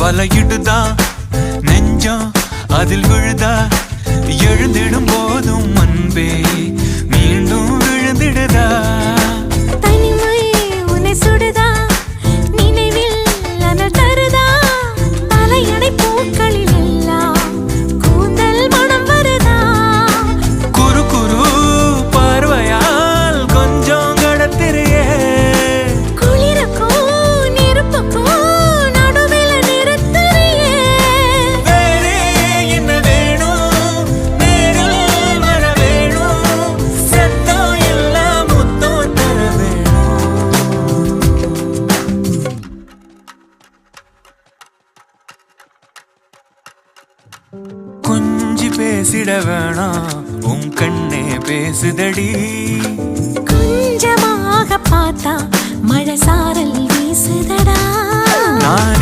வலையிடுதா? நெஞ்சம் அதில் விழுதா? எழுந்திடும் போ கொஞ்சி பேசிட வேணாம். உன் கண்ணே பேசுதடி. கொஞ்சமாக பார்த்தா மழை சாரல் வீசுதடா. நான்